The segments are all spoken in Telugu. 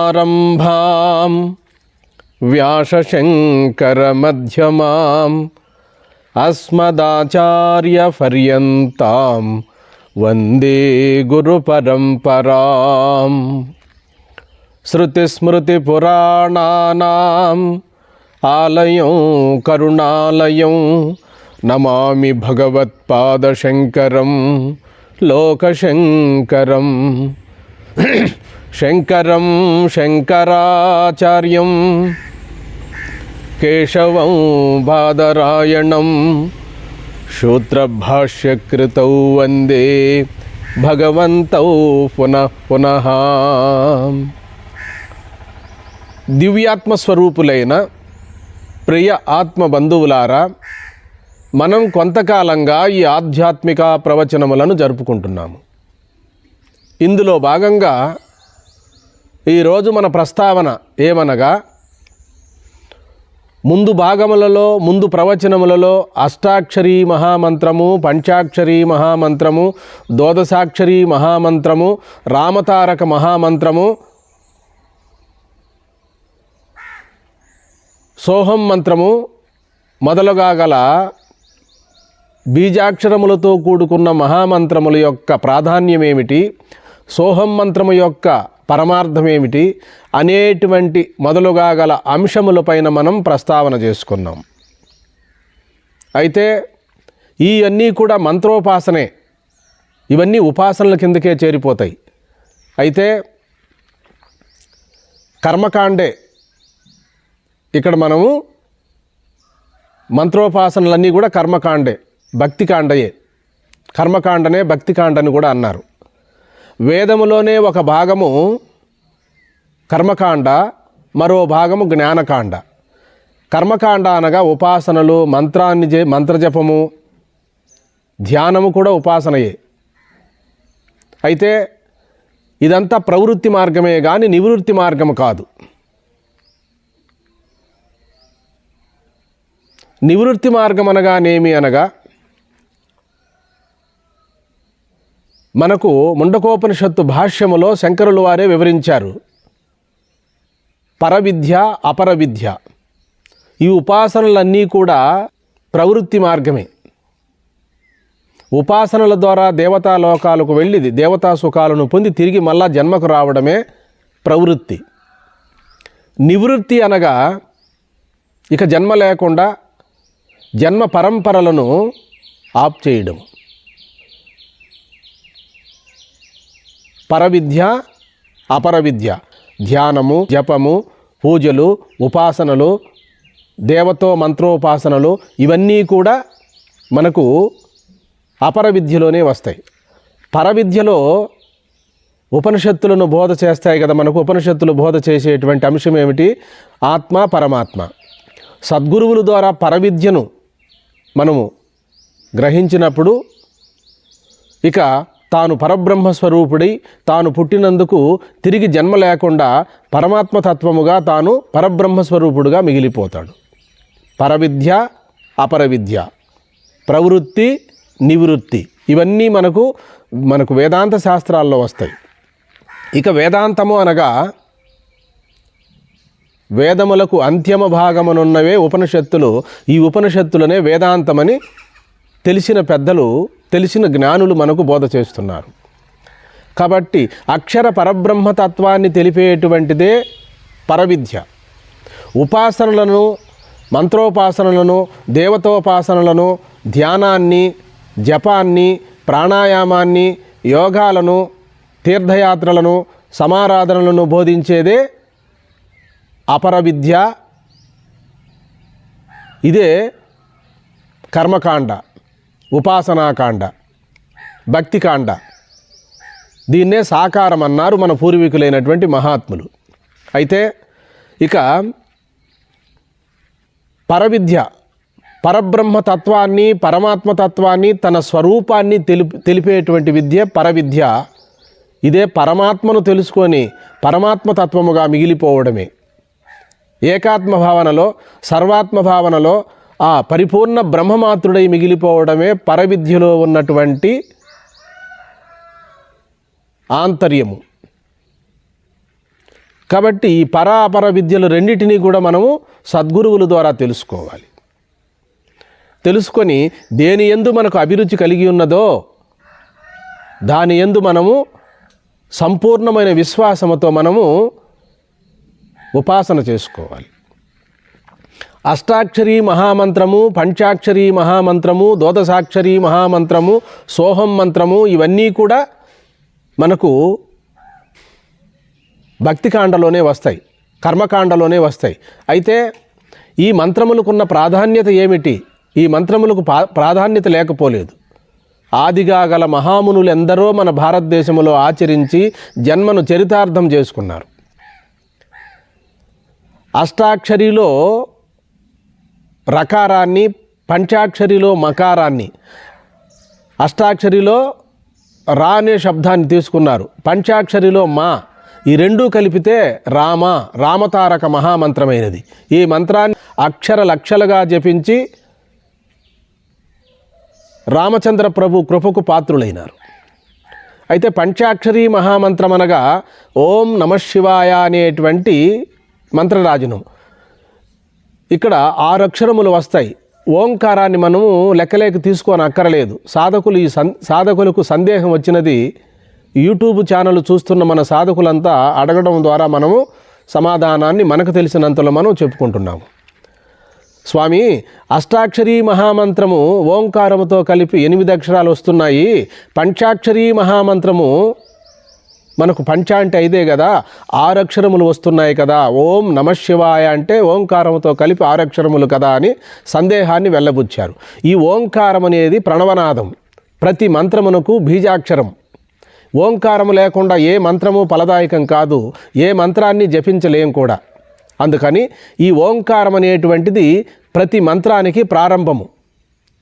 నారాయణసమారంభాం వ్యాసశంకరమధ్యమాం అస్మదాచార్యపర్యంతాం వందే గురుపరంపరాం శృతిస్మృతిపురాణానాం ఆలయం కరుణాలయం నమామి భగవత్పాదశంకరం లోకశంకరం శంకరం శంకరాచార్యం కేశవం బాదరాయణం శూద్రభాష్యకృతౌ వందే భగవంతౌ పునః పునః. దివ్యాత్మస్వరూపులైన ప్రియ ఆత్మ బంధువులారా మనం కొంతకాలంగా ఈ ఆధ్యాత్మిక ప్రవచనములను జరుపుకుంటున్నాము. ఇందులో భాగంగా ఈరోజు మన ప్రస్తావన ఏమనగా ముందు భాగములలో ముందు ప్రవచనములలో అష్టాక్షరీ మహామంత్రము పంచాక్షరీ మహామంత్రము ద్వాదశాక్షరీ మహామంత్రము రామతారక మహామంత్రము సోహం మంత్రము మొదలుగా గల బీజాక్షరములతో కూడుకున్న మహామంత్రముల యొక్క ప్రాధాన్యం ఏమిటి సోహం మంత్రము యొక్క పరమార్థం ఏమిటి అనేటువంటి మొదలుగా గల అంశములపైన మనం ప్రస్తావన చేసుకున్నాం. అయితే ఈ అన్నీ కూడా మంత్రోపాసనే. ఇవన్నీ ఉపాసనల కిందకే చేరిపోతాయి. అయితే కర్మకాండే. ఇక్కడ మనము మంత్రోపాసనలన్నీ కూడా కర్మకాండే. భక్తికాండయే. కర్మకాండనే భక్తికాండని కూడా అన్నారు. వేదములోనే ఒక భాగము కర్మకాండ మరో భాగము జ్ఞానకాండ. కర్మకాండ అనగా ఉపాసనలు మంత్రాన్ని జే మంత్రజపము ధ్యానము కూడా ఉపాసనయే. అయితే ఇదంతా ప్రవృత్తి మార్గమే కానీ నివృత్తి మార్గము కాదు. నివృత్తి మార్గం అనగానేమి అనగా మనకు ముండకోపనిషత్తు భాష్యములో శంకరులు వారే వివరించారు. పరవిద్య అపర విద్య ఈ ఉపాసనలన్నీ కూడా ప్రవృత్తి మార్గమే. ఉపాసనల ద్వారా దేవతా లోకాలకు వెళ్ళి దేవతా సుఖాలను పొంది తిరిగి మళ్ళా జన్మకు రావడమే ప్రవృత్తి. నివృత్తి అనగా ఇక జన్మ లేకుండా జన్మ పరంపరలను ఆప్ చేయడం. పరవిద్య అపరవిద్య. ధ్యానము జపము పూజలు ఉపాసనలు దేవతో మంత్రోపాసనలు ఇవన్నీ కూడా మనకు అపర విద్యలోనే వస్తాయి. పరవిద్యలో ఉపనిషత్తులను బోధ చేస్తాయి కదా మనకు. ఉపనిషత్తులు బోధ చేసేటువంటి అంశం ఏమిటి? ఆత్మ పరమాత్మ. సద్గురువుల ద్వారా పరవిద్యను మనము గ్రహించినప్పుడు ఇక తాను పరబ్రహ్మ స్వరూపుడై తాను పుట్టినందుకు తిరిగి జన్మ లేకుండా పరమాత్మ తత్వముగా తాను పరబ్రహ్మ స్వరూపుడుగా మిగిలిపోతాడు. పరవిద్య అపరవిద్య ప్రవృత్తి నివృత్తి ఇవన్నీ మనకు మనకు వేదాంత శాస్త్రాల్లో వస్తాయి. ఇక వేదాంతము అనగా వేదములకు అంత్యమ భాగమునున్నవే ఉపనిషత్తులు. ఈ ఉపనిషత్తులనే వేదాంతమని తెలిసిన పెద్దలు తెలిసిన జ్ఞానులు మనకు బోధ చేస్తున్నారు. కాబట్టి అక్షర పరబ్రహ్మతత్వాన్ని తెలిపేటువంటిదే పరవిద్య. ఉపాసనలను మంత్రోపాసనలను దేవతోపాసనలను ధ్యానాన్ని జపాన్ని ప్రాణాయామాన్ని యోగాలను తీర్థయాత్రలను సమారాధనలను బోధించేదే అపర విద్య ఇదే కర్మకాండ. ఉపాసనాకాండ భక్తికాండ. దీన్నే సాకారం అన్నారు మన పూర్వీకులైనటువంటి మహాత్ములు. అయితే ఇక పరవిద్య పరబ్రహ్మతత్వాన్ని పరమాత్మతత్వాన్ని తన స్వరూపాన్ని తెలిపి తెలిపేటువంటి విద్య పరవిద్య. ఇదే పరమాత్మను తెలుసుకొని పరమాత్మ తత్వముగా మిగిలిపోవడమే. ఏకాత్మ భావనలో సర్వాత్మ భావనలో ఆ పరిపూర్ణ బ్రహ్మమాత్రుడై మిగిలిపోవడమే పరవిద్యలో ఉన్నటువంటి ఆంతర్యము. కాబట్టి ఈ పరాపర విద్యలు రెండింటినీ కూడా మనము సద్గురువుల ద్వారా తెలుసుకోవాలి. తెలుసుకొని దేని ఎందు మనకు అభిరుచి కలిగి ఉన్నదో దాని ఎందు మనము సంపూర్ణమైన విశ్వాసముతో మనము ఉపాసన చేసుకోవాలి. అష్టాక్షరి మహామంత్రము పంచాక్షరి మహామంత్రము ద్వాదశాక్షరి మహామంత్రము సోహం మంత్రము ఇవన్నీ కూడా మనకు భక్తికాండలోనే వస్తాయి కర్మకాండలోనే వస్తాయి. అయితే ఈ మంత్రములకున్న ప్రాధాన్యత ఏమిటి? ఈ మంత్రములకు పా- ప్రాధాన్యత లేకపోలేదు. ఆదిగా గల మహామునులు ఎందరో మన భారతదేశంలో ఆచరించి జన్మను చరితార్థం చేసుకున్నారు. అష్టాక్షరిలో రకారాన్ని పంచాక్షరిలో మకారాన్ని. అష్టాక్షరిలో రా అనే శబ్దాన్ని తీసుకున్నారు. పంచాక్షరిలో మా. ఈ రెండూ కలిపితే రామ రామతారక మహామంత్రమైనది. ఈ మంత్రాన్ని అక్షర లక్షలుగా జపించి రామచంద్ర ప్రభు కృపకు పాత్రులైనారు. అయితే పంచాక్షరి మహామంత్రం అనగా ఓం నమశివాయ అనేటువంటి మంత్రరాజును ఇక్కడ ఆరు అక్షరములు వస్తాయి. ఓంకారాన్ని మనము లెక్కలేక తీసుకొని అక్కరలేదు. సాధకులు ఈ సం సాధకులకు సందేహం వచ్చినది యూట్యూబ్ ఛానల్ చూస్తున్న మన సాధకులంతా అడగడం ద్వారా మనము సమాధానాన్ని మనకు తెలిసినంతలో మనం చెప్పుకుంటున్నాము. స్వామి అష్టాక్షరి మహామంత్రము ఓంకారముతో కలిపి ఎనిమిది అక్షరాలు వస్తున్నాయి. పంచాక్షరి మహామంత్రము మనకు పంచ అంటే ఐదే కదా ఆరక్షరములు వస్తున్నాయి కదా ఓం నమశివాయ అంటే ఓంకారముతో కలిపి ఆరక్షరములు కదా అని సందేహాన్ని వెళ్ళబుచ్చారు. ఈ ఓంకారం అనేది ప్రణవనాదం. ప్రతి మంత్రమునకు బీజాక్షరం. ఓంకారము లేకుండా ఏ మంత్రము ఫలదాయకం కాదు ఏ మంత్రాన్ని జపించలేం కూడా. అందుకని ఈ ఓంకారం అనేటువంటిది ప్రతి మంత్రానికి ప్రారంభము.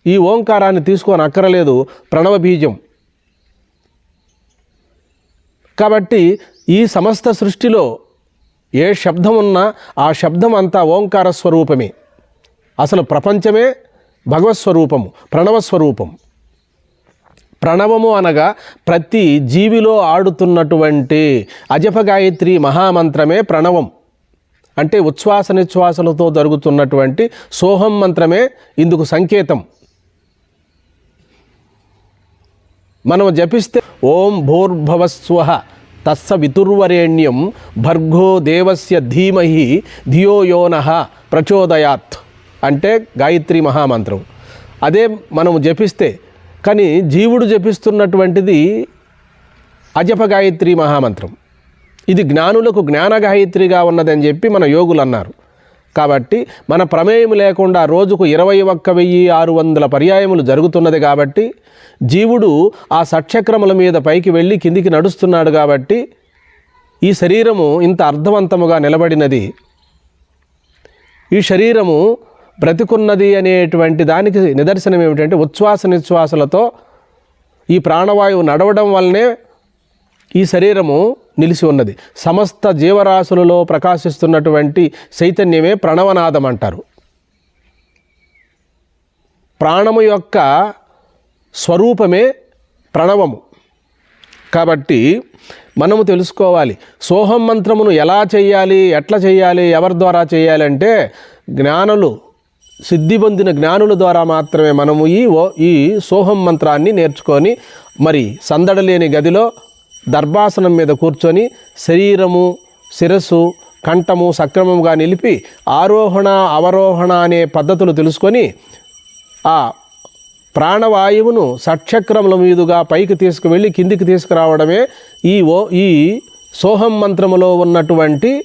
ఈ ఓంకారాన్ని తీసుకొని అక్కరలేదు ప్రణవ బీజం కాబట్టి ఈ సమస్త సృష్టిలో ఏ శబ్దం ఉన్నా ఆ శబ్దం అంతా ఓంకార స్వరూపమే. అసలు ప్రపంచమే భగవత్ ప్రణవస్వరూపం ప్రణవ స్వరూపం. ప్రణవము అనగా ప్రతి జీవిలో ఆడుతున్నటువంటి అజపగాయత్రి మహామంత్రమే ప్రణవం. అంటే ఉచ్ఛ్వాస నిశ్వాసలతో జరుగుతున్నటువంటి సోహం మంత్రమే ఇందుకు సంకేతం. మనం జపిస్తే ఓం భూర్భవస్వ తస్స వితుర్వరేణ్యం భర్గో దేవస్య ధీమహి ధియో యోనః ప్రచోదయాత్ అంటే గాయత్రి మహామంత్రం. అదే మనము జపిస్తే కానీ జీవుడు జపిస్తున్నటువంటిది అజప గాయత్రి మహామంత్రం. ఇది జ్ఞానులకు జ్ఞాన గాయత్రిగా ఉన్నదని చెప్పి మన యోగులు అన్నారు. కాబట్టి మన ప్రమేయం లేకుండా రోజుకు ఇరవై ఒక్క వెయ్యి ఆరు వందల పర్యాయములు జరుగుతున్నది కాబట్టి జీవుడు ఆ సక్షక్రముల మీద పైకి వెళ్ళి కిందికి నడుస్తున్నాడు కాబట్టి ఈ శరీరము ఇంత అర్థవంతముగా నిలబడినది. ఈ శరీరము బ్రతికున్నది అనేటువంటి దానికి నిదర్శనం ఏమిటంటే ఉచ్ఛ్వాస నిశ్వాసలతో ఈ ప్రాణవాయువు నడవడం వల్లనే ఈ శరీరము నిలిచి ఉన్నది. సమస్త జీవరాశులలో ప్రకాశిస్తున్నటువంటి చైతన్యమే ప్రణవనాదం అంటారు ప్రాణము యొక్క స్వరూపమే ప్రణవము. కాబట్టి మనము తెలుసుకోవాలి సోహం మంత్రమును ఎలా చేయాలి ఎట్లా చేయాలి ఎవరి ద్వారా చేయాలంటే జ్ఞానులు సిద్ధి పొందిన జ్ఞానుల ద్వారా మాత్రమే మనము ఈ ఓ ఈ సోహం మంత్రాన్ని నేర్చుకొని మరి సందడలేని గదిలో దర్భాసనం మీద కూర్చొని శరీరము శిరస్సు కంఠము సక్రమంగా నిలిపి ఆరోహణ అవరోహణ అనే పద్ధతులు తెలుసుకొని ఆ ప్రాణవాయువును సక్షక్రముల మీదుగా పైకి తీసుకువెళ్ళి కిందికి తీసుకురావడమే ఈ ఓ ఈ సోహం మంత్రములో ఉన్నటువంటి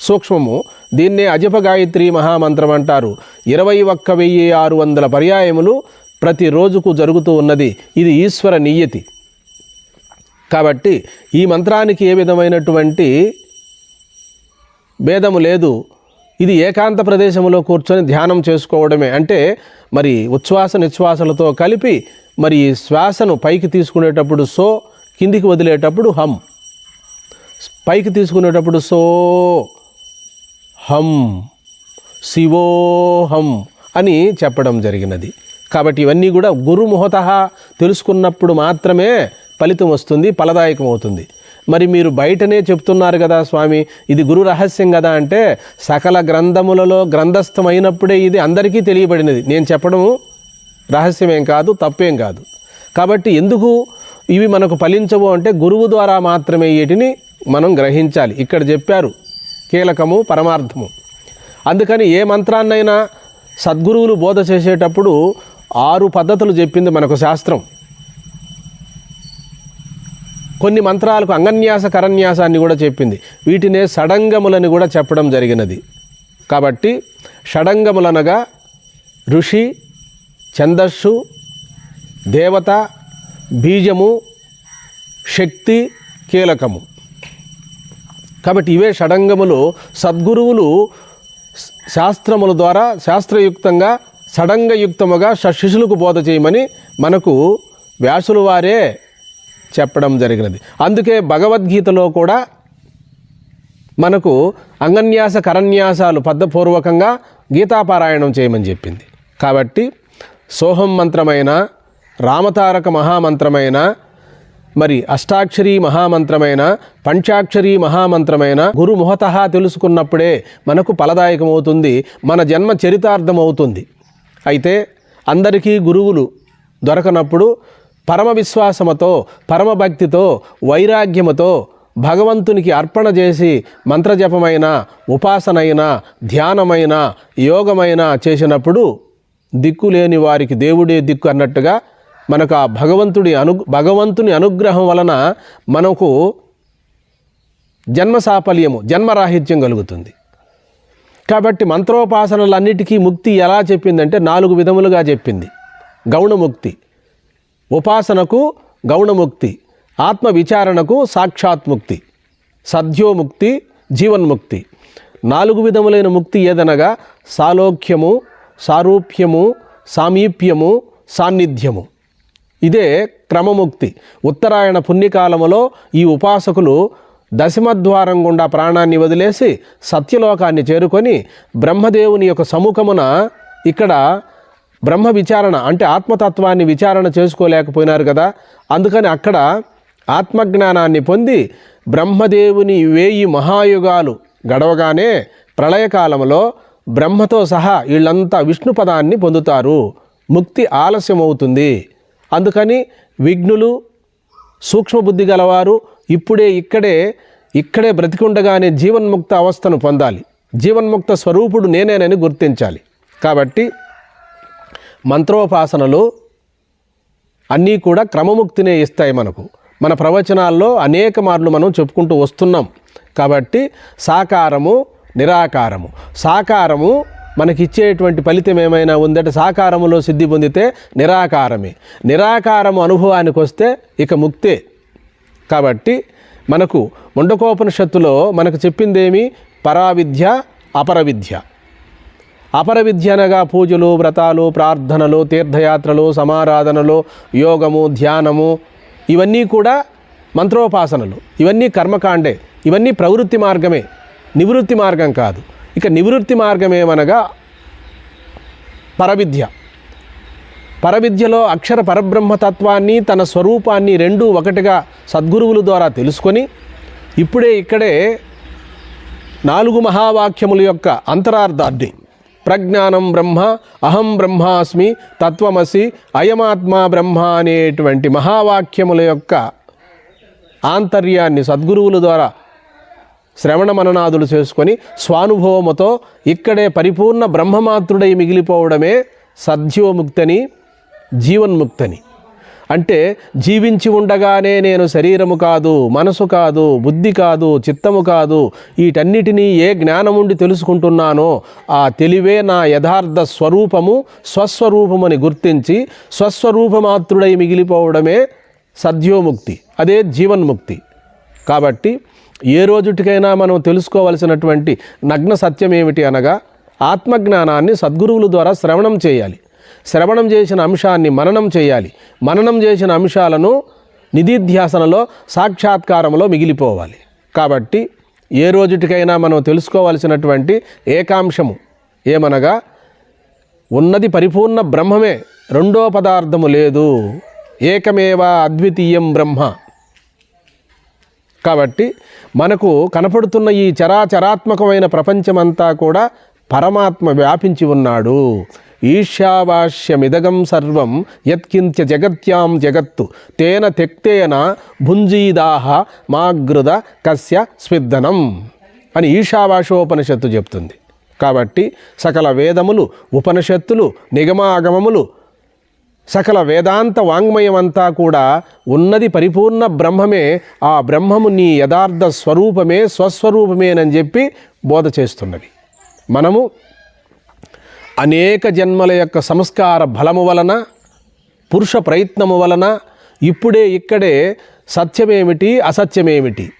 సూక్ష్మము. దీన్నే అజప గాయత్రి మహామంత్రం అంటారు. ఇరవై ఒక్క వెయ్యి ఆరు వందల పర్యాయములు ప్రతి రోజుకు జరుగుతూ ఉన్నది. ఇది ఈశ్వర నియతి. కాబట్టి ఈ మంత్రానికి ఏ విధమైనటువంటి భేదము లేదు. ఇది ఏకాంత ప్రదేశంలో కూర్చొని ధ్యానం చేసుకోవడమే. అంటే మరి ఉచ్ఛ్వాస నిశ్వాసలతో కలిపి మరి శ్వాసను పైకి తీసుకునేటప్పుడు సో కిందికి వదిలేటప్పుడు హం. పైకి తీసుకునేటప్పుడు సో హం. శివోహం అని చెప్పడం జరిగినది. కాబట్టి ఇవన్నీ కూడా గురుముహత తెలుసుకున్నప్పుడు మాత్రమే ఫలితం వస్తుంది ఫలదాయకం అవుతుంది. మరి మీరు బయటనే చెప్తున్నారు కదా స్వామి ఇది గురు రహస్యం కదా అంటే సకల గ్రంథములలో గ్రంథస్థమైనప్పుడే ఇది అందరికీ తెలియబడినది. నేను చెప్పడము రహస్యమేం కాదు తప్పేం కాదు. కాబట్టి ఎందుకు ఇవి మనకు ఫలించవు అంటే గురువు ద్వారా మాత్రమే వీటిని మనం గ్రహించాలి. ఇక్కడ చెప్పారు కీలకము పరమార్థము. అందుకని ఏ మంత్రాన్నైనా సద్గురువులు బోధ చేసేటప్పుడు ఆరు పద్ధతులు చెప్పింది మనకు శాస్త్రం. కొన్ని మంత్రాలకు అంగన్యాస కరన్యాసాన్ని కూడా చెప్పింది. వీటినే షడంగములని కూడా చెప్పడం జరిగినది. కాబట్టి షడంగములనగా ఋషి ఛందస్సు దేవత బీజము శక్తి కీలకము. కాబట్టి ఇవే షడంగములు సద్గురువులు శాస్త్రముల ద్వారా శాస్త్రయుక్తంగా షడంగయుక్తముగా శిష్యులకు బోధ చేయమని మనకు వ్యాసులు వారే చెప్పడం జరిగినది. అందుకే భగవద్గీతలో కూడా మనకు అంగన్యాస కరన్యాసాలు పద్ధపూర్వకంగా గీతాపారాయణం చేయమని చెప్పింది. కాబట్టి సోహం మంత్రమైన రామతారక మహామంత్రమైన మరి అష్టాక్షరీ మహామంత్రమైన పంచాక్షరీ మహామంత్రమైన గురు ముహత తెలుసుకున్నప్పుడే మనకు ఫలదాయకమవుతుంది మన జన్మ చరితార్థమవుతుంది. అయితే అందరికీ గురువులు దొరకనప్పుడు పరమ విశ్వాసముతో పరమభక్తితో వైరాగ్యముతో భగవంతునికి అర్పణ చేసి మంత్రజపమైన ఉపాసనైన ధ్యానమైన యోగమైన చేసినప్పుడు దిక్కు లేని వారికి దేవుడే దిక్కు అన్నట్టుగా మనకు ఆ భగవంతుడి అను భగవంతుని అనుగ్రహం వలన మనకు జన్మ సాఫల్యము జన్మరాహిత్యం కలుగుతుంది. కాబట్టి మంత్రోపాసనలన్నిటికీ ముక్తి ఎలా చెప్పిందంటే నాలుగు విధములుగా చెప్పింది. గౌణముక్తి. ఉపాసనకు గౌణముక్తి ఆత్మ విచారణకు సాక్షాత్ముక్తి సద్యోముక్తి జీవన్ముక్తి. నాలుగు విధములైన ముక్తి ఏదనగా సాలోక్యము సారూప్యము సామీప్యము సాన్నిధ్యము. ఇదే క్రమముక్తి. ఉత్తరాయణ పుణ్యకాలములో ఈ ఉపాసకులు దశమద్వారం గుండా ప్రాణాన్ని వదిలేసి సత్యలోకాన్ని చేరుకొని బ్రహ్మదేవుని యొక్క సముఖమున ఇక్కడ బ్రహ్మ విచారణ అంటే ఆత్మతత్వాన్ని విచారణ చేసుకోలేకపోయినారు కదా. అందుకని అక్కడ ఆత్మజ్ఞానాన్ని పొంది బ్రహ్మదేవుని వేయి మహాయుగాలు గడవగానే ప్రళయకాలంలో బ్రహ్మతో సహా వీళ్ళంతా విష్ణు పదాన్ని పొందుతారు. ముక్తి ఆలస్యమవుతుంది. అందుకని విఘ్నులు సూక్ష్మబుద్ధి గలవారు ఇప్పుడే ఇక్కడే ఇక్కడే బ్రతికుండగానే జీవన్ముక్త అవస్థను పొందాలి. జీవన్ముక్త స్వరూపుడు నేనేనని గుర్తించాలి. కాబట్టి మంత్రోపాసనలు అన్నీ కూడా క్రమముక్తినే ఇస్తాయి మనకు. మన ప్రవచనాల్లో అనేక మార్లు మనం చెప్పుకుంటూ వస్తున్నాం. కాబట్టి సాకారము నిరాకారము. సాకారము మనకిచ్చేటువంటి ఫలితం ఏమైనా ఉందంటే సాకారములో సిద్ధి పొందితే నిరాకారమే. నిరాకారము అనుభవానికి వస్తే ఇక ముక్తే. కాబట్టి మనకు ముండకోపనిషత్తులో మనకు చెప్పిందేమి? పరావిద్య అపరవిద్య. అపర విద్య అనగా పూజలు వ్రతాలు ప్రార్థనలు తీర్థయాత్రలు సమారాధనలు యోగము ధ్యానము ఇవన్నీ కూడా మంత్రోపాసనలు. ఇవన్నీ కర్మకాండే. ఇవన్నీ ప్రవృత్తి మార్గమే. నివృత్తి మార్గం కాదు. ఇక నివృత్తి మార్గం ఏమనగా పరవిద్య. పరవిద్యలో అక్షర పరబ్రహ్మతత్వాన్ని తన స్వరూపాన్ని రెండూ ఒకటిగా సద్గురువుల ద్వారా తెలుసుకొని ఇప్పుడే ఇక్కడే నాలుగు మహావాక్యముల యొక్క అంతరార్థాన్ని ప్రజ్ఞానం బ్రహ్మ అహం బ్రహ్మాస్మి తత్వమసి అయమాత్మా బ్రహ్మ అనేటువంటి మహావాక్యముల యొక్క ఆంతర్యాన్ని సద్గురువుల ద్వారా శ్రవణ మననాదులు చేసుకొని స్వానుభవముతో ఇక్కడే పరిపూర్ణ బ్రహ్మమాత్రుడై మిగిలిపోవడమే సద్యోముక్తని జీవన్ముక్తని. అంటే జీవించి ఉండగానే నేను శరీరము కాదు మనసు కాదు బుద్ధి కాదు చిత్తము కాదు వీటన్నిటినీ ఏ జ్ఞానముండి తెలుసుకుంటున్నానో ఆ తెలివే నా యథార్థ స్వరూపము స్వస్వరూపమని గుర్తించి స్వస్వరూపమాత్రుడై మిగిలిపోవడమే సద్యోముక్తి అదే జీవన్ముక్తి. కాబట్టి ఏ రోజుటికైనా మనం తెలుసుకోవలసినటువంటి నగ్న సత్యం ఏమిటి అనగా ఆత్మజ్ఞానాన్ని సద్గురువుల ద్వారా శ్రవణం చేయాలి. శ్రవణం చేసిన అంశాన్ని మననం చేయాలి. మననం చేసిన అంశాలను నిధిధ్యాసనలో సాక్షాత్కారంలో మిగిలిపోవాలి. కాబట్టి ఏ రోజుటికైనా మనం తెలుసుకోవలసినటువంటి ఏకాంశము ఏమనగా ఉన్నది పరిపూర్ణ బ్రహ్మమే రెండో పదార్థము లేదు ఏకమేవ అద్వితీయం బ్రహ్మ. కాబట్టి మనకు కనపడుతున్న ఈ చరాచరాత్మకమైన ప్రపంచమంతా కూడా పరమాత్మ వ్యాపించి ఉన్నాడు. ఈశావాస్యమిదగం సర్వం యత్కించ జగత్యాం జగత్తు. తేన తెక్తేన భుంజీదాహ మాగృద కస్య స్విద్దనం అని ఈశావాశోపనిషత్తు చెప్తుంది. కాబట్టి సకల వేదములు ఉపనిషత్తులు నిగమాగమములు సకల వేదాంత వాంగ్మయమంతా కూడా ఉన్నది పరిపూర్ణ బ్రహ్మమే ఆ బ్రహ్మము నీ యథార్థ స్వరూపమే స్వస్వరూపమేనని చెప్పి బోధ చేస్తున్నవి మనము అనేక జన్మల యొక్క సంస్కార బలము వలన పురుష ప్రయత్నము వలన ఇప్పుడే ఇక్కడే సత్యమేమిటి అసత్యమేమిటి?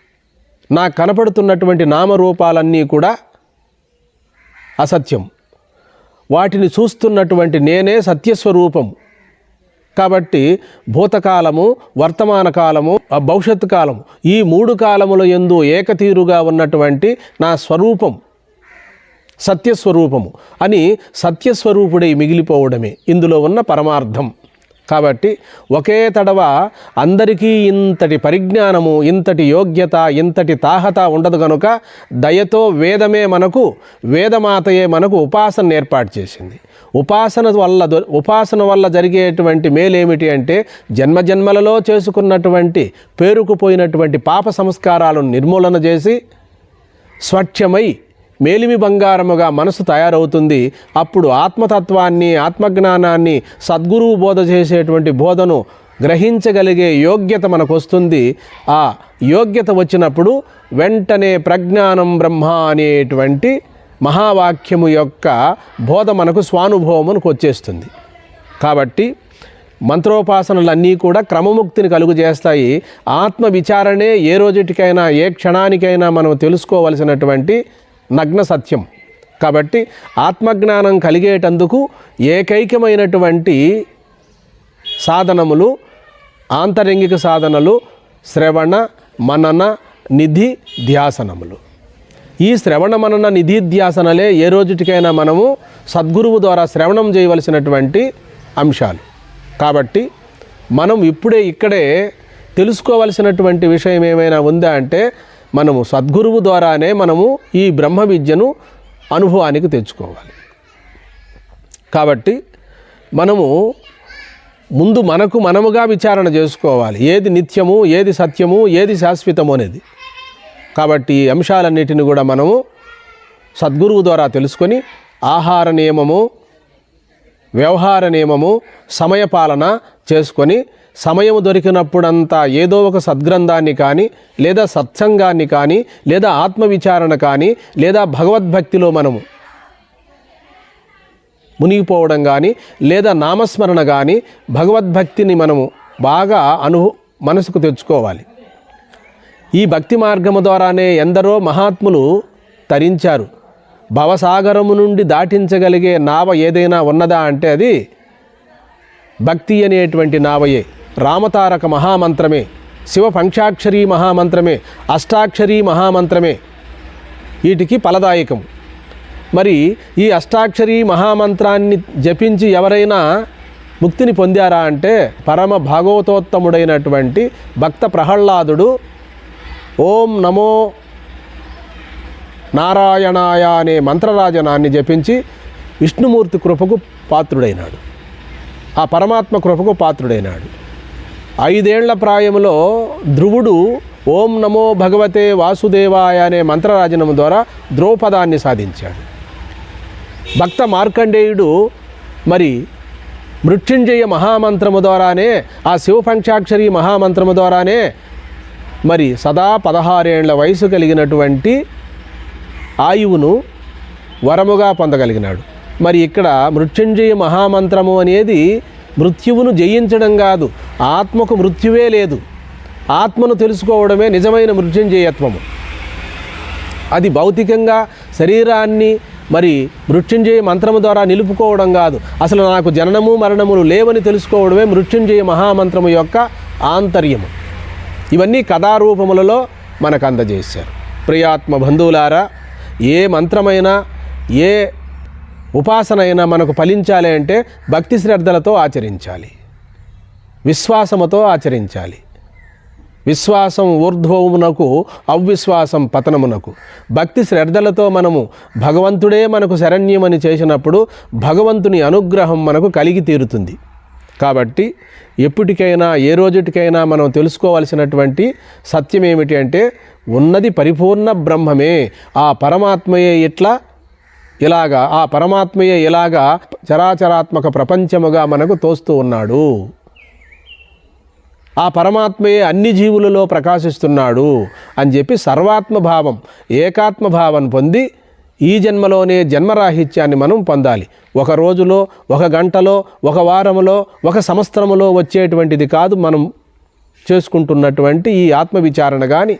నాకు కనపడుతున్నటువంటి నామరూపాలన్నీ కూడా అసత్యం. వాటిని చూస్తున్నటువంటి నేనే సత్యస్వరూపం కాబట్టి భూతకాలము వర్తమాన కాలము భవిష్యత్తు కాలము ఈ మూడు కాలముల ఎందు ఏకతీరుగా ఉన్నటువంటి నా స్వరూపం. సత్యస్వరూపము అని సత్యస్వరూపుడై మిగిలిపోవడమే. ఇందులో ఉన్న పరమార్థం. కాబట్టి ఒకే తడవ అందరికీ ఇంతటి పరిజ్ఞానము ఇంతటి యోగ్యత ఇంతటి తాహత ఉండదు కనుక దయతో వేదమే మనకు వేదమాతయే మనకు ఉపాసన ఏర్పాటు చేసింది. ఉపాసన వల్ల ఉపాసన వల్ల జరిగేటువంటి మేలేమిటి అంటే జన్మజన్మలలో చేసుకున్నటువంటి పేరుకుపోయినటువంటి పాప సంస్కారాలను నిర్మూలన చేసి స్వచ్ఛమై మేలిమి బంగారముగా మనసు తయారవుతుంది. అప్పుడు ఆత్మతత్వాన్ని ఆత్మజ్ఞానాన్ని సద్గురువు బోధ చేసేటువంటి బోధను గ్రహించగలిగే యోగ్యత మనకు వస్తుంది ఆ యోగ్యత వచ్చినప్పుడు వెంటనే ప్రజ్ఞానం బ్రహ్మ అనేటువంటి మహావాక్యము యొక్క బోధ మనకు స్వానుభవమునకు వచ్చేస్తుంది. కాబట్టి మంత్రోపాసనలన్నీ కూడా క్రమముక్తిని కలుగు చేస్తాయి. ఆత్మ విచారణే ఏ రోజుటికైనా ఏ క్షణానికైనా మనం తెలుసుకోవలసినటువంటి నగ్న సత్యం. కాబట్టి ఆత్మజ్ఞానం కలిగేటందుకు ఏకైకమైనటువంటి సాధనములు ఆంతరంగిక సాధనలు శ్రవణ మనన నిధి ధ్యాసనములు. ఈ శ్రవణ మనన నిధి ధ్యాసనలే ఏ రోజుటికైనా మనము సద్గురువు ద్వారా శ్రవణం చేయవలసినటువంటి అంశాలు. కాబట్టి మనం ఇప్పుడే ఇక్కడే తెలుసుకోవలసినటువంటి విషయం ఏమైనా ఉందా అంటే మనము సద్గురువు ద్వారానే మనము ఈ బ్రహ్మ విద్యను అనుభవానికి తెచ్చుకోవాలి. కాబట్టి మనము ముందు మనకు మనముగా విచారణ చేసుకోవాలి. ఏది నిత్యము ఏది సత్యము ఏది శాశ్వతము అనేది. కాబట్టి ఈ అంశాలన్నిటిని కూడా మనము సద్గురువు ద్వారా తెలుసుకొని ఆహార నియమము వ్యవహార నియమము సమయపాలన చేసుకొని సమయం దొరికినప్పుడంతా ఏదో ఒక సద్గ్రంథాన్ని కానీ లేదా సత్సంగాన్ని కానీ లేదా ఆత్మవిచారణ కానీ లేదా భగవద్భక్తిలో మనము మునిగిపోవడం కానీ లేదా నామస్మరణ కానీ భగవద్భక్తిని మనము బాగా అను మనసుకు తెచ్చుకోవాలి. ఈ భక్తి మార్గము ద్వారానే ఎందరో మహాత్ములు తరించారు. భవసాగరము నుండి దాటించగలిగే నావ ఏదైనా ఉన్నదా అంటే అది భక్తి అనేటువంటి నావయే. రామతారక మహామంత్రమే శివ పంచాక్షరీ మహామంత్రమే అష్టాక్షరీ మహామంత్రమే. వీటికి ఫలదాయకం. మరి ఈ అష్టాక్షరీ మహామంత్రాన్ని జపించి ఎవరైనా ముక్తిని పొందారా అంటే పరమ భాగవతోత్తముడైనటువంటి భక్త ప్రహ్లాదుడు ఓం నమో నారాయణాయ అనే మంత్రరాజనాన్ని జపించి విష్ణుమూర్తి కృపకు పాత్రుడైనాడు. ఆ పరమాత్మ కృపకు పాత్రుడైనాడు. ఐదేళ్ళ ప్రాయములో ధ్రువుడు ఓం నమో భగవతే వాసుదేవాయ అనే మంత్రరాజనము ద్వారా ద్రౌపదాన్ని సాధించాడు. భక్త మార్కండేయుడు మరి మృత్యుంజయ మహామంత్రము ద్వారానే ఆ శివపంచాక్షరి మహామంత్రము ద్వారానే మరి సదా పదహారేళ్ళ వయసు కలిగినటువంటి ఆయువును వరముగా పొందగలిగినాడు. మరి ఇక్కడ మృత్యుంజయ మహామంత్రము అనేది మృత్యువును జయించడం కాదు ఆత్మకు మృత్యువే లేదు. ఆత్మను తెలుసుకోవడమే నిజమైన మృత్యుంజయత్వము. అది భౌతికంగా శరీరాన్ని మరి మృత్యుంజయ మంత్రము ద్వారా నిలుపుకోవడం కాదు. అసలు నాకు జననము మరణములు లేవని తెలుసుకోవడమే మృత్యుంజయ మహామంత్రము యొక్క ఆంతర్యము. ఇవన్నీ కథారూపములలో మనకు అందజేశారు. ప్రియాత్మ బంధువులారా ఏ మంత్రమైనా ఏ ఉపాసన అయినా మనకు ఫలించాలి అంటే భక్తి శ్రద్ధలతో ఆచరించాలి. విశ్వాసముతో ఆచరించాలి. విశ్వాసం ఊర్ధ్వమునకు అవిశ్వాసం పతనమునకు. భక్తి శ్రద్ధలతో మనము భగవంతుడే మనకు శరణ్యమని చేసినప్పుడు భగవంతుని అనుగ్రహం మనకు కలిగి తీరుతుంది. కాబట్టి ఎప్పటికైనా ఏ రోజుటికైనా మనం తెలుసుకోవాల్సినటువంటి సత్యం ఏమిటి అంటే ఉన్నది పరిపూర్ణ బ్రహ్మమే. ఆ పరమాత్మయే ఇట్లా ఇలాగా ఆ పరమాత్మయే ఇలాగా చరాచరాత్మక ప్రపంచముగా మనకు తోస్తూ ఉన్నాడు. ఆ పరమాత్మయే అన్ని జీవులలో ప్రకాశిస్తున్నాడు అని చెప్పి సర్వాత్మభావం ఏకాత్మభావం పొంది ఈ జన్మలోనే జన్మరాహిత్యాన్ని మనం పొందాలి. ఒక రోజులో ఒక గంటలో ఒక వారములో ఒక సంవత్సరములో వచ్చేటువంటిది కాదు మనం చేసుకుంటున్నటువంటి ఈ ఆత్మవిచారణ కానీ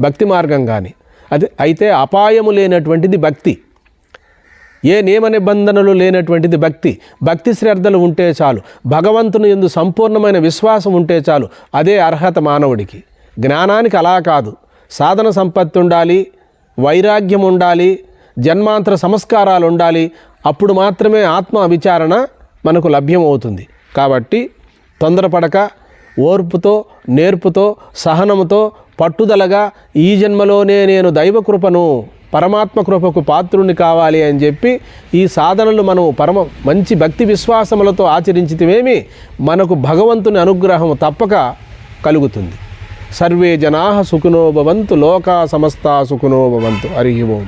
భక్తి మార్గం కానీ అది అయితే అపాయము లేనటువంటిది భక్తి. ఏ నియమ నిబంధనలు లేనటువంటిది భక్తి. భక్తి శ్రద్ధలు ఉంటే చాలు. భగవంతుని ఎందు సంపూర్ణమైన విశ్వాసం ఉంటే చాలు. అదే అర్హత మానవుడికి. జ్ఞానానికి అలా కాదు. సాధన సంపత్తి ఉండాలి వైరాగ్యం ఉండాలి జన్మాంతర సంస్కారాలు ఉండాలి. అప్పుడు మాత్రమే ఆత్మ విచారణ మనకు లభ్యమవుతుంది. కాబట్టి తొందరపడక ఓర్పుతో నేర్పుతో సహనముతో పట్టుదలగా ఈ జన్మలోనే నేను దైవకృపను పరమాత్మ కృపకు పాత్రుని కావాలి అని చెప్పి ఈ సాధనలు మనం పరమ మంచి భక్తి విశ్వాసములతో ఆచరించితేమేమి మనకు భగవంతుని అనుగ్రహం తప్పక కలుగుతుంది. సర్వే జనా సుఖినోభవంతు లోకా సమస్త సుఖినోభవంతు హరి ఓం.